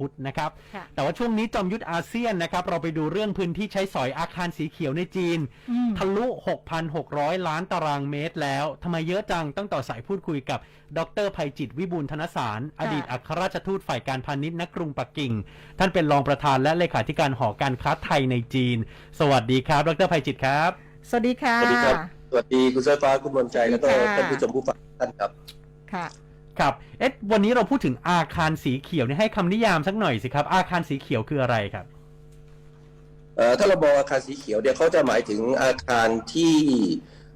พุธนะครับ ค่ะแต่ว่าช่วงนี้จอมยุทธอาเซียนนะครับ เราไปดูเรื่องพื้นที่ใช้สอยอาคารสีเขียวในจีน อืม ทะลุ 6,600 ล้านตารางเมตรแล้ว ทำไมเยอะจังต้องต่อสายพูดคุยกับ ดรภัยจิตวิบูลย์ธนสาร อดีตอัครราชทูตฝ่ายการพาณิชย์ณกรุงปักกิ่ง ท่านเป็นรองประธานและเลขาธิการหอการค้าไทยในจีน สวัสดีครับ ดรภัยจิตครับ สวัสดีค่ะ สวัสดีครับ สวัสดีคุณสายฟ้าคุณมนใจแล้วก็สวัสดีค่ะ ท่านผู้ชมผู้ฟังทุกท่านครับ ค่ะ ครับเอ๊ะวันนี้เราพูดถึงอาคารสีเขียวเนี่ยให้คำนิยามสักหน่อยสิครับ อาคารสีเขียวคืออะไรครับเอ่อถ้าเราบอกอาคารสีเขียวเนี่ยเขาจะหมายถึงอาคารที่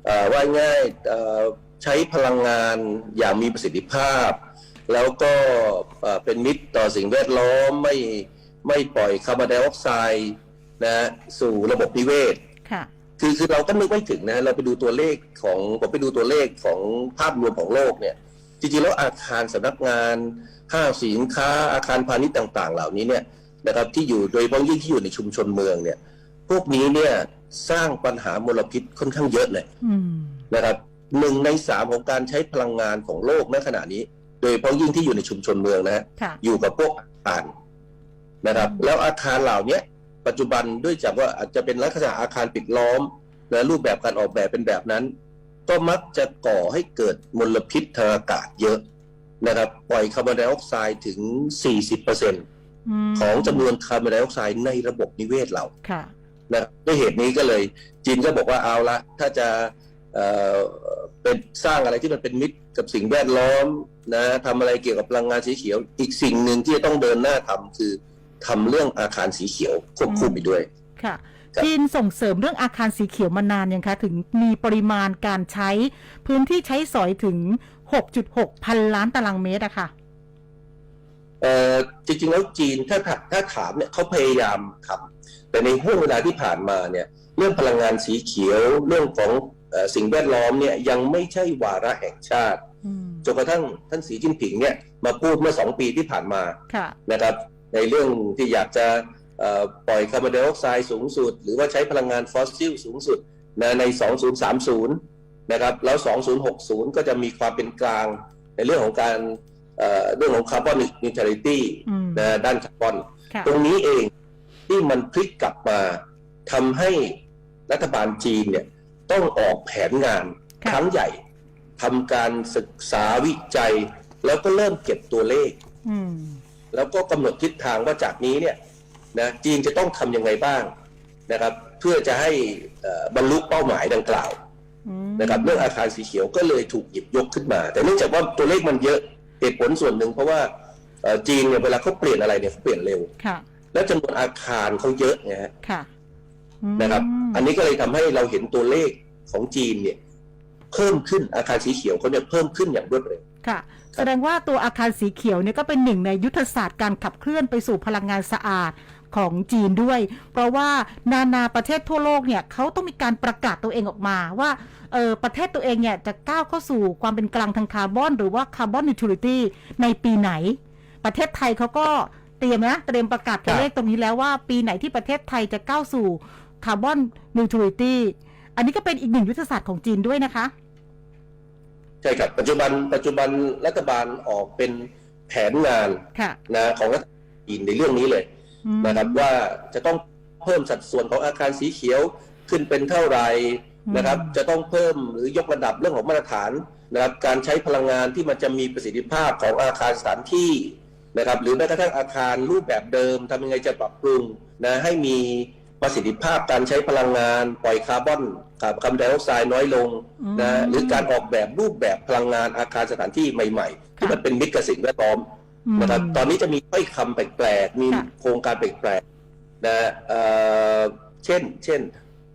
เอ่อว่าง่ายเอ่อใช้พลังงานอย่างมีประสิทธิภาพ แล้วก็เอ่อเป็นมิตรต่อสิ่งแวดล้อมไม่ไม่ปล่อยคาร์บอนไดออกไซด์นะฮะสู่ระบบนิเวศค่ะคือคือเราก็นึกไม่ถึงนะเราไปดูตัวเลขของผมไปดูตัวเลขของภาพรวมของโลกเนี่ย จริงๆแล้วอาคารสำนักงานห้างสินค้าอาคารพาณิชย์ต่าง ๆ เหล่านี้เนี่ยนะครับที่อยู่โดยเฉพาะยิ่งที่อยู่ในชุมชนเมืองเนี่ย พวกนี้เนี่ยสร้างปัญหามลพิษค่อนข้างเยอะเลยอืมนะครับหนึ่งในสามของการใช้พลังงานของโลกณขณะนี้ โดยเฉพาะยิ่งที่อยู่ในชุมชนเมืองนะฮะค่ะอยู่กับพวกอาคารนะครับ แล้วอาคารเหล่าเนี้ยปัจจุบันด้วยจากว่าอาจจะเป็นลักษณะอาคารปิดล้อม และรูปแบบการออกแบบเป็นแบบนั้น ก็มักจะก่อให้เกิดมลพิษทางอากาศเยอะนะครับ ปล่อยคาร์บอนไดออกไซด์ถึง 40%ของจำนวนคาร์บอนไดออกไซด์ในระบบนิเวศเราค่ะนะด้วยเหตุนี้ก็เลย จีนก็บอกว่าเอาละถ้าจะเอ่อเป็นสร้างอะไรที่มันเป็นมิตรกับสิ่งแวดล้อมนะทำอะไรเกี่ยวกับพลังงานสีเขียว อีกสิ่งหนึ่งที่จะต้องเดินหน้าทำคือทำเรื่องอาคารสีเขียวควบคู่ไปด้วยค่ะครับ จีนส่งเสริมเรื่องอาคารสีเขียวมานานยังคะถึงมีปริมาณการใช้ พื้นที่ใช้สอยถึง 6.6 พันล้านตารางเมตรอะค่ะเอ่อจริงๆแล้วจีนถ้าถาถ้าถามเนี่ยเขาพยายามทำแต่ในห่วงเวลาที่ผ่านมาเนี่ยเรื่องพลังงานสีเขียวเรื่องของเอ่อสิ่งแวดล้อมเนี่ยยังไม่ใช่วาระแห่งชาติอืมจนกระทั่งท่านสีจิ้นผิงเนี่ยมาพูดเมื่อสองปีที่ผ่านมาค่ะนะครับ ในเรื่องที่อยากจะเอ่อ ปล่อยคาร์บอนไดออกไซด์สูงสุด หรือว่าใช้พลังงานฟอสซิลสูงสุดนะใน 2030 นะครับแล้ว 2060 ก็จะมีความเป็นกลางในเรื่องของการเอ่อเรื่องของคาร์บอนนิวทรัลิตี้อืมนะด้านคาร์บอนค่ะตรงนี้เองที่มันพลิกกลับมาทำให้รัฐบาลจีนเนี่ยต้องออกแผนงานค่ะครั้งใหญ่ทำการศึกษาวิจัย แล้วก็เริ่มเก็บตัวเลขอืมแล้วก็กำหนดทิศทางว่าจากนี้เนี่ย นะจีนจะต้องทำยังไงบ้างนะครับ เพื่อจะให้เอ่อบรรลุเป้าหมายดังกล่าวอืมนะครับเรื่องอาคารสีเขียวก็เลยถูกหยิบยกขึ้นมา แต่เนื่องจากว่าตัวเลขมันเยอะเหตุผลส่วนหนึ่งเพราะว่าเอ่อจีนเนี่ยเวลาเขาเปลี่ยนอะไรเนี่ยเขาเปลี่ยนเร็วค่ะแล้วจำนวนอาคารเขาเยอะไงฮะค่ะอืมนะครับ อันนี้ก็เลยทำให้เราเห็นตัวเลขของจีนเนี่ย เพิ่มขึ้นอาคารสีเขียวเขาเนี่ยเพิ่มขึ้นอย่างรวดเร็วค่ะ แสดงว่าตัวอาคารสีเขียวเนี่ยก็เป็นหนึ่งในยุทธศาสตร์การขับเคลื่อนไปสู่พลังงานสะอาด ของจีนด้วย เพราะว่านานาประเทศทั่วโลกเนี่ยเขาต้องมีการประกาศตัวเองออกมาว่าเออประเทศตัวเองเนี่ยจะก้าวเข้าสู่ความเป็นกลางทางคาร์บอน หรือว่าคาร์บอนนิวทรัลิตี้ในปีไหน ประเทศไทยเขาก็เตรียมนะเตรียมประกาศตัวเลขตรงนี้แล้วว่าปีไหนที่ประเทศไทยจะก้าวสู่คาร์บอนนิวทรัลิตี้อันนี้ก็เป็นอีกหนึ่งยุทธศาสตร์ของจีนด้วยนะคะ ใช่ครับปัจจุบันปัจจุบันรัฐบาลออกเป็นแผนงานค่ะนะของรัฐบาลจีนในเรื่องนี้เลยอืม นะครับว่าจะต้องเพิ่มสัดส่วนของอาคารสีเขียวขึ้นเป็นเท่าไหร่นะครับอืมจะต้องเพิ่มหรือยกระดับเรื่องของมาตรฐานนะครับการใช้พลังงานที่มันจะมีประสิทธิภาพของอาคารสถานที่นะครับ หรือแม้กระทั่งอาคารรูปแบบเดิมทำยังไงจะปรับปรุงนะให้มีประสิทธิภาพการใช้พลังงานปล่อยคาร์บอนคาร์บอนไดออกไซด์น้อยลงนะอืมหรือการออกแบบรูปแบบพลังงานอาคารสถานที่ใหม่ ๆ ที่ค่ะมันเป็นมิตรกับสิ่งแวดล้อม นะครับอืมตอนนี้จะมีถ้อยคำแปลกๆ มีค่ะโครงการแปลกๆนะเอ่อเช่น เช่น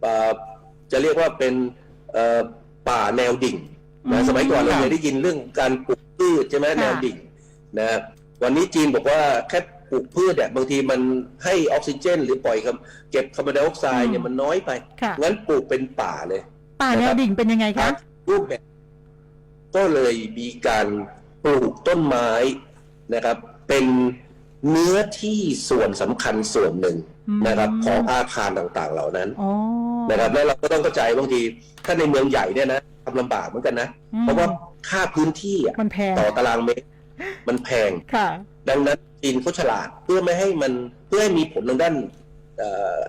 เอ่อจะเรียกว่าเป็นเอ่อป่าแนวดิ่งนะสมัยก่อนเราเคยได้ยินเรื่องการปลูกพืชใช่ไหมค่ะแนวดิ่งนะวันนี้จีนบอกว่าแค่ปลูกพืชเนี่ยบางทีมันให้ออกซิเจน หรือปล่อยคาร์เก็บคาร์บอนไดออกไซด์เนี่ยมันน้อยไปค่ะงั้นปลูกเป็นป่าเลย ป่าแนวดิ่งเป็นยังไงคะรูปแบบ ก็เลยมีการปลูกต้นไม้ นะครับ เป็นเนื้อที่ส่วนสำคัญส่วนหนึ่งอืมนะครับของอาคารต่างๆ เหล่านั้นอ๋อนะครับแล้วเราก็ต้องเข้าใจบางทีถ้าในเมืองใหญ่เนี่ยนะทำลำบากเหมือนกันนะอืมเพราะว่าค่าพื้นที่อะมันแพงต่อตารางเมตรแพมันแพงค่ะ ดังนั้นจีนเขาฉลาดเพื่อไม่ให้มันเพื่อให้มีผลทางด้านเอ่อ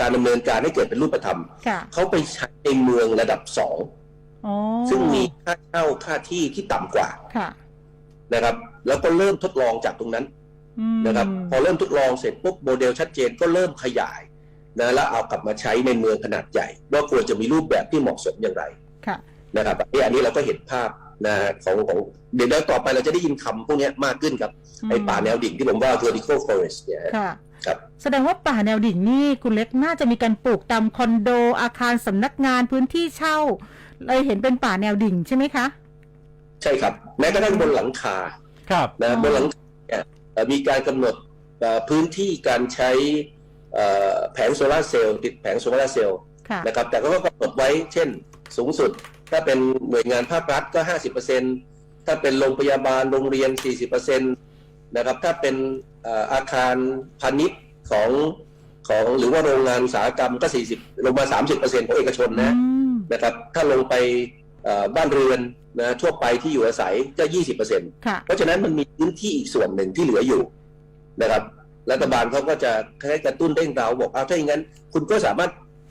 การดำเนินการให้เกิดเป็นรูปธรรมค่ะเขาไปใช้ในเมืองระดับสองอ๋อซึ่งมีค่าเช่าค่าที่ที่ต่ำกว่าค่ะนะครับ แล้วก็เริ่มทดลองจากตรงนั้นอืมนะครับ พอเริ่มทดลองเสร็จปุ๊บโมเดลชัดเจนก็เริ่มขยายนะแล้วเอากลับมาใช้ในเมืองขนาดใหญ่ว่าควรจะมีรูปแบบที่เหมาะสมอย่างไรค่ะนะครับอันนี้อันนี้เราก็เห็นภาพนะของของเดี๋ยวต่อไปเราจะได้ยินคำพวกนี้มากขึ้นครับไอ้ป่าแนวดิ่งที่ผมว่า vertical forest เนี่ยฮะค่ะครับแสดงว่าป่าแนวดิ่งนี่คุณเล็กน่าจะมีการปลูกตามคอนโดอาคารสำนักงานพื้นที่เช่า เลยเห็นเป็นป่าแนวดิ่งใช่ไหมคะ ใช่ครับ แม้กระทั่งบนหลังคา ครับนะอ๋อบนหลังคาเนี่ยเอ่อมีการกำหนดเอ่อพื้นที่การใช้เอ่อแผงโซลาร์เซลล์ติดแผงโซลาร์เซลล์ค่ะนะครับแต่ก็กำหนดไว้เช่นสูงสุด ถ้าเป็นหน่วยงานภาครัฐก็ 50%ถ้าเป็นโรงพยาบาลโรงเรียน 40%นะครับถ้าเป็นเอ่ออาคารพาณิชย์ของของหรือว่าโรงงานอุตสาหกรรมก็ 40 ลงมา 30%ของเอกชนนะอืมนะครับถ้าลงไปเอ่อ บ้านเรือนนะทั่วไปที่อยู่อาศัยก็20%ค่ะเพราะฉะนั้นมันมีพื้นที่อีกส่วนหนึ่งที่เหลืออยู่นะครับ รัฐบาลเขาก็จะให้กระตุ้นเร่งเราบอกเอาถ้าอย่างนั้น คุณก็สามารถ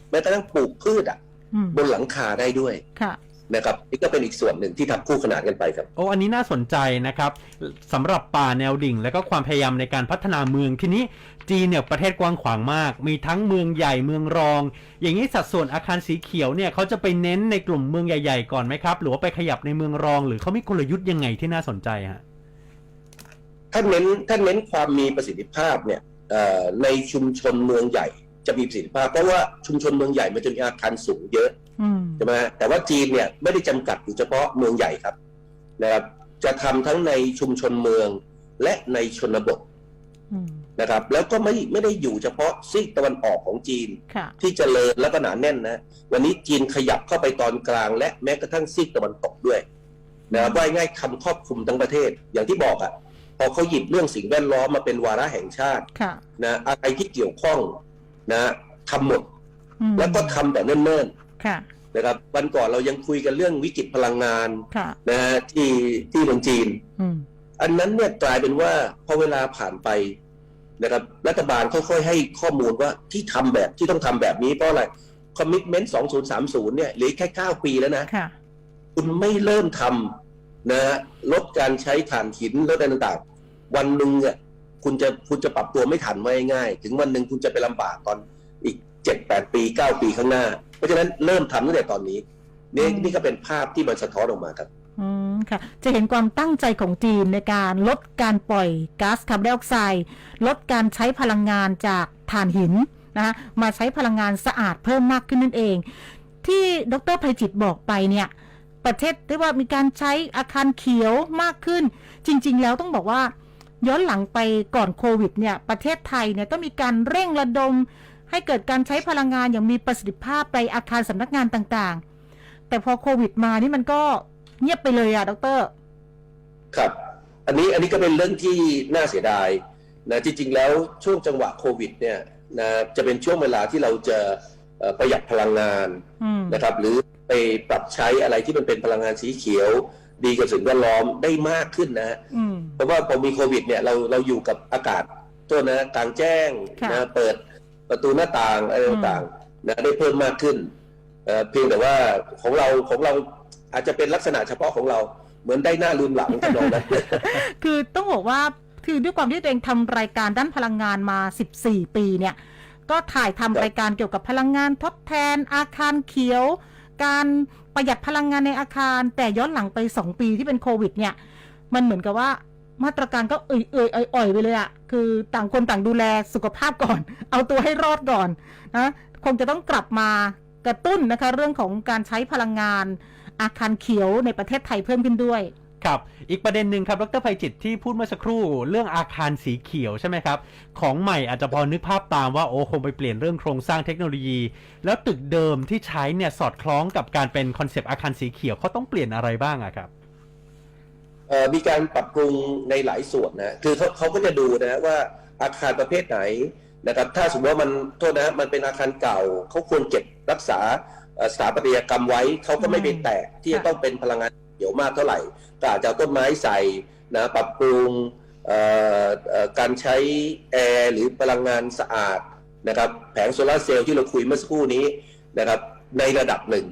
แม้กระทั่งปลูกพืชอะอืมบนหลังคาได้ด้วยค่ะนะครับนี่ก็เป็นอีกส่วนหนึ่งที่ทำคู่ขนานกันไปครับโอ้อันนี้น่าสนใจนะครับสำหรับป่าแนวดิ่ง และก็ความพยายามในการพัฒนาเมืองทีนี้ จีนเนี่ยประเทศกว้างขวางมาก มีทั้งเมืองใหญ่เมืองรอง อย่างนี้สัดส่วนอาคารสีเขียวเนี่ยเขาจะไปเน้นในกลุ่มเมืองใหญ่ๆก่อนไหมครับ หรือว่าไปขยับในเมืองรอง หรือเขามีกลยุทธ์ยังไงที่น่าสนใจฮะถ้าเน้นถ้าเน้นความมีประสิทธิภาพเนี่ยเอ่อในชุมชนเมืองใหญ่จะมีประสิทธิภาพ เพราะว่าชุมชนเมืองใหญ่มันจะมีอาคารสูงเยอะอืมใช่ไหมฮะแต่ว่าจีนเนี่ยไม่ได้จำกัดอยู่เฉพาะเมืองใหญ่ครับนะครับจะทำทั้งในชุมชนเมืองและในชนบทอืม นะครับ แล้วก็ไม่ไม่ได้อยู่เฉพาะซีกตะวันออกของจีนค่ะที่เจริญแล้วก็หนาแน่นนะ วันนี้จีนขยับเข้าไปตอนกลางและแม้กระทั่งซีกตะวันตกด้วยนะครับว่าง่ายๆคำครอบคลุมทั้งประเทศอย่างที่บอกอะ่ะพอเขาหยิบเรื่องสิ่งแวดล้อมมาเป็นวาระแห่งชาติค่ะนะอะไรที่เกี่ยวข้องนะทำหมดอืมแล้วก็ทำแต่เนิ่นค่ะๆนะครับวันก่อนเรายังคุยกันเรื่องวิกฤตพลังงานค่ะนะฮะที่ที่เมืองจีนอืมอันนั้นเนี่ยกลายเป็นว่าพอเวลาผ่านไป นะครับรัฐบาลค่อยๆ ให้ข้อมูลว่าที่ทำแบบที่ต้องทำแบบนี้เพราะอะไรคอมมิชเมนต์2030เนี่ยเหลือแค่9ปีแล้วนะค่ะคุณไม่เริ่มทำนะฮะลดการใช้ถ่านหินลดอะไรต่างๆ วันหนึ่งเนี่ยคุณจะคุณจะปรับตัวไม่ทันไม่ง่ายๆถึงวันหนึ่งคุณจะไปลำบากตอนอีก7-8ปี9ปีข้างหน้า เพราะฉะนั้นเริ่มทำตั้งแต่ตอนนี้นี่อืมนี่ก็เป็นภาพที่มันสะท้อนออกมาครับ อืมค่ะ จะเห็นความตั้งใจของจีนในการลดการปล่อยก๊าซคาร์บอนไดออกไซด์ลดการใช้พลังงานจากถ่านหินนะคะมาใช้พลังงานสะอาดเพิ่มมากขึ้นนั่นเอง ที่ดรภัยจิตบอกไปเนี่ยประเทศได้ว่ามีการใช้อาคารเขียวมากขึ้น จริง ๆ แล้วต้องบอกว่า ย้อนหลังไปก่อนโควิดเนี่ยประเทศไทยเนี่ยต้องมีการเร่งระดม ให้เกิดการใช้พลังงานอย่างมีประสิทธิภาพในอาคารสำนักงานต่างๆ แต่พอโควิดมานี่มันก็ เงียบไปเลยอะดร ครับ อันนี้อันนี้ก็เป็นเรื่องที่น่าเสียดายนะจริง ๆ แล้วช่วงจังหวะโควิด เนี่ยนะจะเป็นช่วงเวลาที่เราจะเอ่อประหยัดพลังงานอืมนะครับ หรือไปปรับใช้อะไรที่มันเป็นพลังงานสีเขียว ดีกับสิ่งแวดล้อมได้มากขึ้นนะฮะอืมเพราะว่าพอมีโควิด เนี่ยเราเราอยู่กับอากาศตัวนะกลางแจ้งค่ะนะเปิดประตูหน้าต่างอะไรต่างๆนะได้เพิ่มมากขึ้นเอ่อเพียงแต่ว่าของเราของเรา อาจจะเป็นลักษณะเฉพาะของเราเหมือนได้หน้าลืมหลังทำนองนั้นคือต้องบอกว่าคือด้วยความที่ตัวเองทำรายการด้านพลังงานมา 14 ปีเนี่ย ก็ถ่ายทำรายการเกี่ยวกับพลังงานทดแทน อาคารเขียว การประหยัดพลังงานในอาคาร แต่ย้อนหลังไป 2 ปีที่เป็นโควิด เนี่ย มันเหมือนกับว่ามาตรการก็เอ่ยเอ่ยอ่ยอ่อยไปเลยอะคือต่างคนต่างดูแลสุขภาพก่อน เอาตัวให้รอดก่อนนะคงจะต้องกลับมากระตุ้นนะคะ เรื่องของการใช้พลังงาน อาคารเขียวในประเทศไทยเพิ่มขึ้นด้วยครับอีกประเด็นหนึ่งครับดรภัยจิตที่พูดเมื่อสักครู่เรื่องอาคารสีเขียวใช่ไหมครับของใหม่อาจจะพอนึกภาพตามว่าโอ้คงไปเปลี่ยนเรื่องโครงสร้างเทคโนโลยี แล้วตึกเดิมที่ใช้เนี่ยสอดคล้องกับการเป็นคอนเซปต์อาคารสีเขียวเขาต้องเปลี่ยนอะไรบ้างอะครับเอ่อมีการปรับปรุงในหลายส่วนนะคือเขาเขาก็จะดูนะว่าอาคารประเภทไหนนะครับถ้าสมมติว่ามันโทษนะมันเป็นอาคารเก่าเขาควรเก็บรักษาเอ่อ สถาปัตยกรรมไว้เขาก็ไม่ไปแตะที่จะต้องเป็นพลังงานเขียวมากเท่าไหร่ก็อาจจะต้นไม้ใส่นะปรับปรุงการใช้แอร์หรือพลังงานสะอาดนะครับแผงโซลาร์เซลล์ที่เราคุยเมื่อสักครู่นี้นะครับในระดับหนึ่ง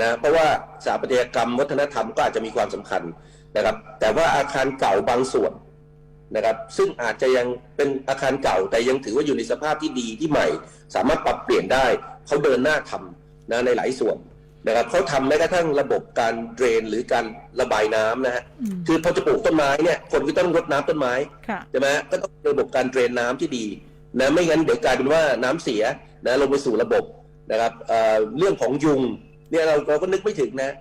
นะเพราะว่าสถาปัตยกรรมวัฒนธรรมก็อาจจะมีความสำคัญนะครับแต่ว่าอาคารเก่าบางส่วนนะครับซึ่งอาจจะยังเป็นอาคารเก่าแต่ยังถือว่าอยู่ในสภาพที่ดีที่ใหม่ สามารถปรับเปลี่ยนได้เขาเดินหน้าทำ นะในหลายส่วนนะครับเขาทำแม้กระทั่งระบบการเดรนหรือการระบายน้ำนะฮะอืมคือพอจะปลูกต้นไม้เนี่ยคนก็ต้องรดน้ำต้นไม้ค่ะ ใช่ไหมก็ต้องมีระบบการเดรนน้ำที่ดีนะไม่งั้นเดี๋ยวกลายเป็นว่าน้ำเสียนะลงไปสู่ระบบนะครับเอ่อเรื่องของยุงเนี่ยเราเราก็นึกไม่ถึงนะ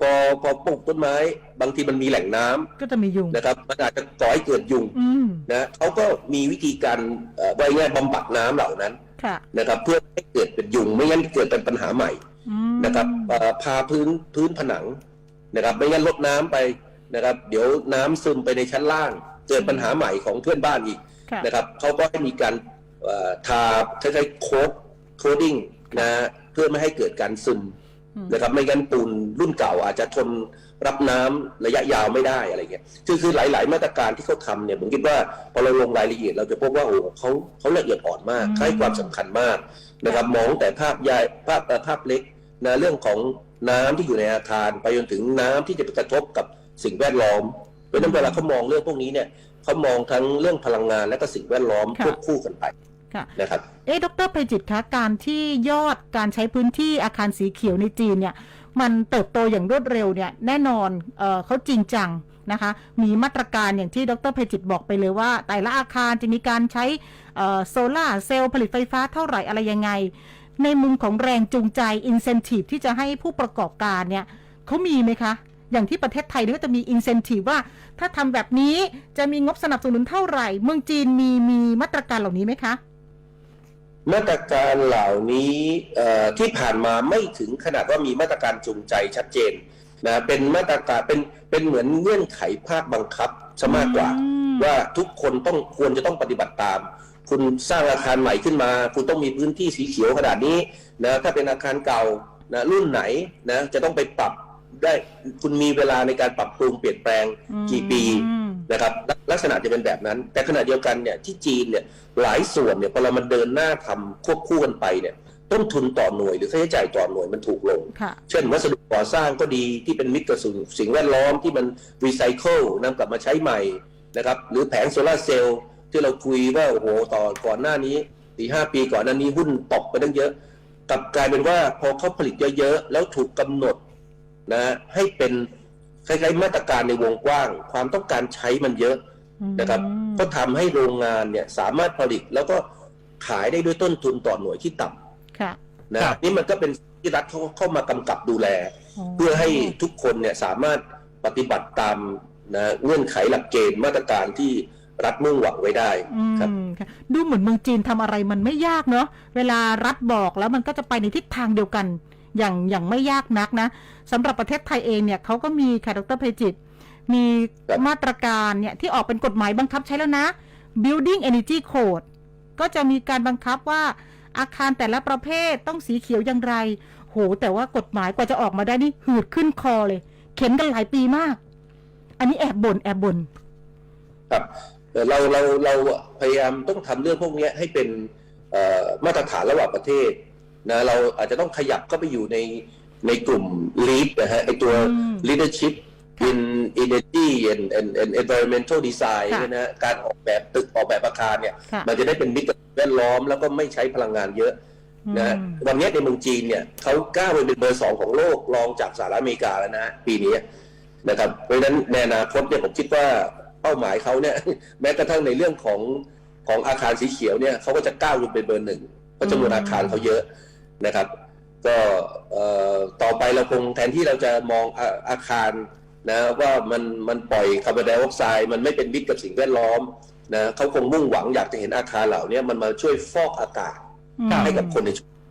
พอพอปลูกต้นไม้บางทีมันมีแหล่งน้ำก็จะมียุงนะครับมันอาจจะก่อให้เกิดยุง อืม นะเขาก็มีวิธีการเอ่อว่าง่ายๆบำบัดน้ำเหล่านั้นค่ะ นะครับ เพื่อให้เกิดเป็นยุงไม่งั้นเกิดเป็นปัญหาใหม่อืมนะครับเอ่อพาพื้นพื้นผนังนะครับ ไม่งั้นลดน้ำไปนะครับ เดี๋ยวน้ำซึมไปในชั้นล่าง เกิดปัญหาใหม่ของเพื่อนบ้านอีกค่ะนะครับเขาก็ให้มีการเอ่อทาคล้ายๆโค้ดโคดดิ้งนะเพื่อไม่ให้เกิดการซึมอืม นะครับไม่งั้นปูนรุ่นเก่าอาจจะทนรับน้ำระยะยาวไม่ได้อะไรเงี้ยคือคือหลาย ๆ มาตรการที่เขาทำเนี่ยผมคิดว่าพอเราลงรายละเอียดเราจะพบว่าโอ้โหเขาเขาละเอียดอ่อนมากอืมให้ความสำคัญมากนะครับมองแต่ภาพใหญ่ภาพเอ่อภาพเล็กนะเรื่องของน้ำที่อยู่ในอาคารไปจนถึงน้ำที่จะไปกระทบกับสิ่งแวดล้อมเพราะฉะนั้นเวลาเขามองเรื่องพวกนี้เนี่ยเขามองทั้งเรื่องพลังงานและก็สิ่งแวดล้อมค่ะควบคู่กันไป ค่ะนะครับเอ๊ะดรไพจิตรคะการที่ยอดการใช้พื้นที่อาคารสีเขียวในจีนเนี่ย มันเติบโตอย่างรวดเร็วเนี่ยแน่นอนเออเขาจริงจังนะคะ มีมาตรการอย่างที่ดรไพจิตรบอกไปเลยว่า แต่ละอาคารจะมีการใช้โซลาร์เซลล์ผลิตไฟฟ้าเท่าไหร่อะไรยังไง ในมุมของแรงจูงใจ incentive ที่จะให้ผู้ประกอบการเนี่ยเขามีไหมคะอย่างที่ประเทศไทยเนี่ยก็จะมี incentive ว่า ถ้าทำแบบนี้จะมีงบสนับสนุนเท่าไหร่ เมืองจีนมีมีมาตรการเหล่านี้ไหมคะ มาตรการเหล่านี้เอ่อที่ผ่านมาไม่ถึงขนาดว่ามีมาตรการจูงใจชัดเจนนะเป็นมาตรการเป็นเป็นเหมือนเงื่อนไขภาคบังคับซะมากกว่าอืมว่าทุกคนต้องควรจะต้องปฏิบัติตาม คุณสร้างอาคารใหม่ขึ้นมา คุณต้องมีพื้นที่สีเขียวขนาดนี้นะถ้าเป็นอาคารเก่านะรุ่นไหนนะจะต้องไปปรับได้คุณมีเวลาในการปรับปรุงเปลี่ยนแปลงกี่ปีอืม นะครับลักลักษณะจะเป็นแบบนั้น แต่ขณะเดียวกันเนี่ยที่จีนเนี่ยหลายส่วนเนี่ยพอเรามันเดินหน้าทำควบคู่กันไปเนี่ยต้นทุนต่อหน่วยหรือค่าใช้จ่ายต่อหน่วยมันถูกลงค่ะเช่นวัสดุก่อสร้างก็ดีที่เป็นมิตรกับสิ่งสิ่งแวดล้อมที่มันรีไซเคิลนำกลับมาใช้ใหม่นะครับหรือแผงโซลาร์เซลล์ที่เราคุยว่าโอ้โหต่อก่อนหน้านี้สี่ห้าปีก่อนหน้านี้หุ้นตกไปตั้งเยอะกลับกลายเป็นว่าพอเขาผลิตเยอะๆแล้วถูกกำหนดนะให้เป็น คล้ายๆมาตรการในวงกว้าง ความต้องการใช้มันเยอะนะครับอืมก็ทำให้โรงงานเนี่ยสามารถผลิตแล้วก็ขายได้ด้วยต้นทุนต่อหน่วยที่ต่ค่ะำนะครับนี่มันก็เป็นสิ่งที่รัฐเขาเข้ามากำกับดูแล เพื่อให้ทุกคนเนี่ยสามารถปฏิบัติตามนะเงื่อนไขหลักเกณฑ์มาตรการที่รัฐมุ่งหวังไว้ได้อืมครับค่ะดูเหมือนเมืองจีนทำอะไรมันไม่ยากเนาะเวลารัฐบอกแล้วมันก็จะไปในทิศทางเดียวกัน อย่างอย่างไม่ยากนักนะสำหรับประเทศไทยเองเนี่ยเขาก็มีค่ะดรเพจิต มีมาตรการเนี่ยที่ออกเป็นกฎหมายบังคับใช้แล้วนะ Building Energy Code ก็จะมีการบังคับว่าอาคารแต่ละประเภทต้องสีเขียวอย่างไร โห แต่ว่ากฎหมายกว่าจะออกมาได้นี่หืดขึ้นคอเลย เข็นกันหลายปีมาก อันนี้แอบบ่นแอบบ่นครับเราเราเราพยายามต้องทำเรื่องพวกนี้ให้เป็นมาตรฐานระหว่างประเทศ นะเราอาจจะต้องขยับเข้าไปอยู่ในในกลุ่ม lead นะฮะไอตัวอืม leadership ค่ะ in energy and and and environmental design ค่ะเนี่ยนะฮะการออกแบบตึกออกแบบอาคารเนี่ยค่ะมันจะได้เป็นมิตรกับแวดล้อมแล้วก็ไม่ใช้พลังงานเยอะนะฮะอืมวันนี้ในเมืองจีนเนี่ยเขาก้าวไปเป็นเบอร์สองของโลกรองจากสหรัฐอเมริกาแล้วนะฮะปีนี้นะครับเพราะฉะนั้นในอนาคตเนี่ยผมคิดว่าเป้าหมายเขาเนี่ยแม้กระทั่งในเรื่องของของอาคารสีเขียวเนี่ยเขาก็จะก้าวขึ้นเป็นเบอร์หนึ่งเพราะจำนวนอาคารเขาเยอะ นะครับ ก็เอ่อต่อไปเราคงแทนที่เราจะมองอาอาคารนะว่ามันมันปล่อยคาร์บอนไดออกไซด์มันไม่เป็นมิตรกับสิ่งแวดล้อมนะเขาคงมุ่งหวังอยากจะเห็นอาคารเหล่านี้มันมาช่วยฟอกอากาศอืมให้กับคนในชุมชน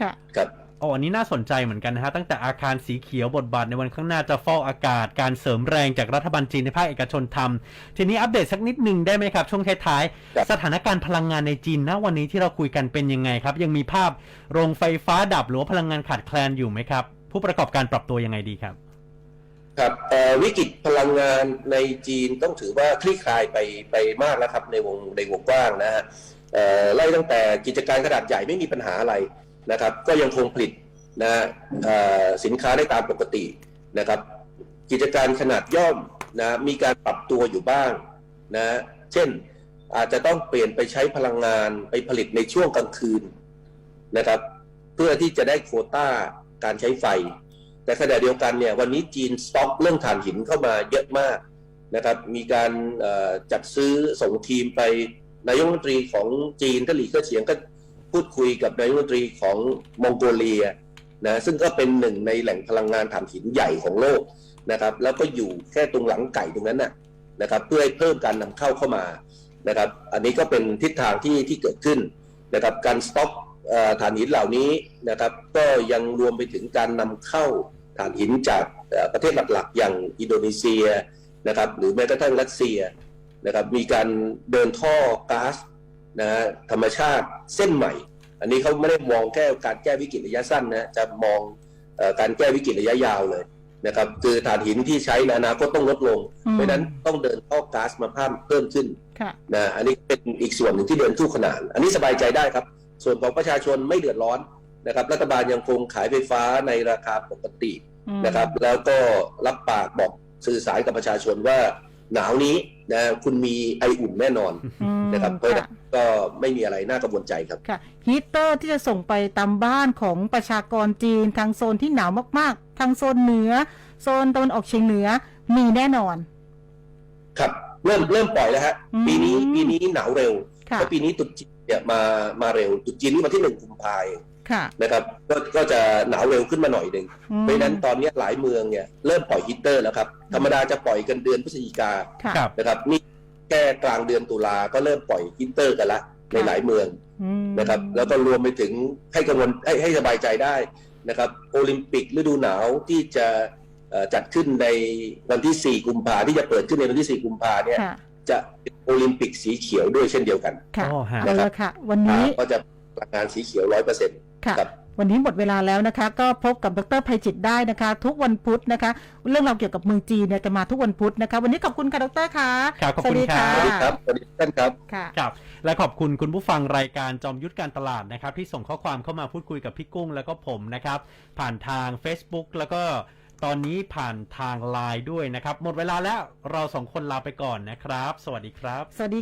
ค่ะครับ โอ้อันนี้น่าสนใจเหมือนกันนะฮะ ตั้งแต่อาคารสีเขียวบทบาทในวันข้างหน้าจะฟอกอากาศ การเสริมแรงจากรัฐบาลจีนในภาคเอกชนทำทีนี้อัปเดตสักนิดหนึ่งได้ไหมครับ ช่วงท้ายครับๆสถานการณ์พลังงานในจีนนะวันนี้ที่เราคุยกันเป็นยังไงครับ ยังมีภาพโรงไฟฟ้าดับหรือว่าพลังงานขาดแคลนอยู่ไหมครับ ผู้ประกอบการปรับตัวยังไงดีครับ ครับเอ่อวิกฤตพลังงานในจีนต้องถือว่าคลี่คลายไปไปมากแล้วครับในวงในวงกว้างนะฮะเอ่อไล่ตั้งแต่กิจการขนาดใหญ่ไม่มีปัญหาอะไร นะครับก็ยังคงผลิตนะสินค้าได้ตามปกตินะครับ กิจการขนาดย่อมนะมีการปรับตัวอยู่บ้างนะเช่นอาจจะต้องเปลี่ยนไปใช้พลังงานไปผลิตในช่วงกลางคืนนะครับ เพื่อที่จะได้โควต้าการใช้ไฟ แต่ขณะเดียวกันเนี่ยวันนี้จีนสต็อกเรื่องถ่านหินเข้ามาเยอะมากนะครับ มีการจัดซื้อส่งทีมไปนายกรัฐมนตรีของจีนก็หลีเก็เฉียงก็ พูดคุยกับนายรัฐมนตรีของมองโกเลียนะซึ่งก็เป็นหนึ่งในแหล่งพลังงานถ่านหินใหญ่ของโลกนะครับแล้วก็อยู่แค่ตรงหลังไก่ตรงนั้นน่ะนะครับเพื่อให้เพิ่มการนำเข้าเข้ามานะครับอันนี้ก็เป็นทิศทางที่ที่เกิดขึ้นนะครับการสต็อกถ่านหินเหล่านี้นะครับก็ยังรวมไปถึงการนำเข้าถ่านหินจากประเทศหลักๆ อย่างอินโดนีเซียนะครับหรือแม้กระทั่งรัสเซียนะครับมีการเดินท่อก๊าซ นะฮะธรรมชาติเส้นใหม่ อันนี้เขาไม่ได้มองแค่การแก้วิกฤตระยะสั้นนะจะมองเออการแก้วิกฤตระยะยาวเลยนะครับคือถ่านหินที่ใช้ในอนาคตต้องลดลงอืมเพราะฉะนั้นต้องเดินท่อก๊าซมาเพิ่มเพิ่มขึ้นค่ะนะอันนี้เป็นอีกส่วนหนึ่งที่เดินคู่ขนาน อันนี้สบายใจได้ครับ ส่วนของประชาชนไม่เดือดร้อนนะครับรัฐบาลยังคงขายไฟฟ้าในราคาปกติอืมนะครับ แล้วก็รับปากบอกสื่อสารกับประชาชนว่า หนาวนี้นะคุณมีไออุ่นแน่นอนอืมนะครับเพราะฉะนั้ค่ะนก็ไม่มีอะไรน่ากังวลใจครับค่ะฮีตเตอร์ที่จะส่งไปตามบ้านของประชากรจีนทางโซนที่หนาวมากๆ ทางโซนเหนือ โซนตะวันออกเฉียงเหนือมีแน่นอน ครับเริ่มเริ่มปล่อยแล้วฮะอืมปีนี้ปีนี้หนาวเร็วค่ะเพราะปีนี้ตรุษจีนเนี่ยมามาเร็วตรุษจีนนี่วันที่หนึ่งกุมภาพันธ์ ค่ะนะครับก็ก็จะหนาวเร็วขึ้นมาหน่อยหนึ่งอืมเพราะฉะนั้นตอนนี้หลายเมืองเนี่ยเริ่มปล่อยฮีตเตอร์แล้วครับ ธรรมดาจะปล่อยกันเดือนพฤศจิกาค่ะครับนะครับนี่แค่กลางเดือนตุลาก็เริ่มปล่อยฮีตเตอร์กันละในหลายเมืองอืมนะครับ แล้วก็รวมไปถึงให้กังวลให้ให้สบายใจได้นะครับ โอลิมปิกฤดูหนาวที่จะเอ่อจัดขึ้นในวันที่ 4 กุมภาที่จะเปิดขึ้นในวันที่ 4 กุมภาเนี่ยค่ะจะเป็นโอลิมปิกสีเขียวด้วยเช่นเดียวกันค่ะอ๋อฮะเอาละค่ะวันนี้ก็จะพลังงานสีเขียวร้อยเปอร์เซ็นต์ ค่ะครับวันนี้หมดเวลาแล้วนะคะ ก็พบกับดรภัยจิตได้นะคะ ทุกวันพุธนะคะ เรื่องราวเกี่ยวกับเมืองจีนเนี่ยจะมาทุกวันพุธนะคะ วันนี้ขอบคุณค่ะดรค่ะครับขอบสวัคุสณดีครัค่ะสวัสดีครับสวัสดีท่านครับค่ะครับ และขอบคุณคุณผู้ฟังรายการจอมยุทธการตลาดนะครับ ที่ส่งข้อความเข้ามาพูดคุยกับพี่กุ้งแล้วก็ผมนะครับ ผ่านทาง Facebook แล้วก็ตอนนี้ผ่านทางไลน์ด้วยนะครับ หมดเวลาแล้วเราสองคนลาไปก่อนนะครับ สวัสดีครับ สวัสดีค่ะ